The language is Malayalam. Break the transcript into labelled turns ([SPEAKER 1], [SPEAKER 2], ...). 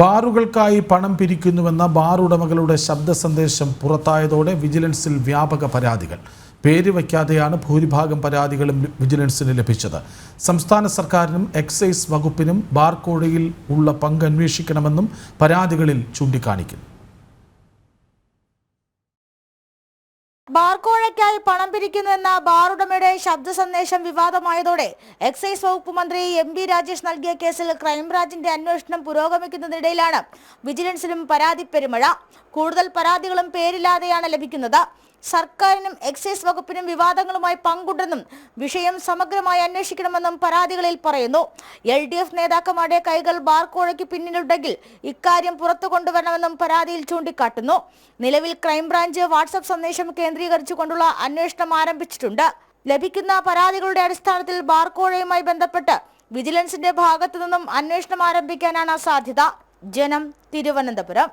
[SPEAKER 1] ബാറുകൾക്കായി പണം പിരിക്കുന്നുവെന്ന ബാർ ഉടമകളുടെ ശബ്ദ സന്ദേശം പുറത്തായതോടെ വിജിലൻസിൽ വ്യാപക പരാതികൾ. പേര് വയ്ക്കാതെയാണ് ഭൂരിഭാഗം പരാതികളും വിജിലൻസിന് ലഭിച്ചത്. സംസ്ഥാന സർക്കാരിനും എക്സൈസ് വകുപ്പിനും ബാർ കോഴയിൽ ഉള്ള പങ്ക് അന്വേഷിക്കണമെന്നും പരാതികളിൽ ചൂണ്ടിക്കാണിക്കുന്നു.
[SPEAKER 2] ബാർക്കോഴയ്ക്കായി പണം പിരിക്കുന്നുവെന്ന ബാർ ഉടമയുടെ ശബ്ദ സന്ദേശം വിവാദമായതോടെ എക്സൈസ് വകുപ്പ് മന്ത്രി എം ബി രാജേഷ് നൽകിയ കേസിൽ ക്രൈംബ്രാഞ്ചിന്റെ അന്വേഷണം പുരോഗമിക്കുന്നതിനിടയിലാണ് വിജിലൻസിലും പരാതി പെരുമഴ. കൂടുതൽ പരാതികളും പേരില്ലാതെയാണ് ലഭിക്കുന്നത്. സർക്കാരിനും എക്സൈസ് വകുപ്പിനും വിവാദങ്ങളുമായി പങ്കുണ്ടെന്നും വിഷയം സമഗ്രമായി അന്വേഷിക്കണമെന്നും പരാതികളിൽ പറയുന്നു. എൽ ഡി എഫ് നേതാക്കന്മാരുടെ കൈകൾ ബാർക്കോഴയ്ക്ക് പിന്നിലുണ്ടെങ്കിൽ ഇക്കാര്യം പുറത്തു കൊണ്ടുവരണമെന്നും പരാതിയിൽ ചൂണ്ടിക്കാട്ടുന്നു. നിലവിൽ ക്രൈംബ്രാഞ്ച് വാട്സപ്പ് സന്ദേശം കേന്ദ്രീകരിച്ചുകൊണ്ടുള്ള അന്വേഷണം ആരംഭിച്ചിട്ടുണ്ട്. ലഭിക്കുന്ന പരാതികളുടെ അടിസ്ഥാനത്തിൽ ബാർക്കോഴയുമായി ബന്ധപ്പെട്ട് വിജിലൻസിന്റെ ഭാഗത്തു നിന്നും അന്വേഷണം ആരംഭിക്കാനാണ് സാധ്യത. ജനം തിരുവനന്തപുരം.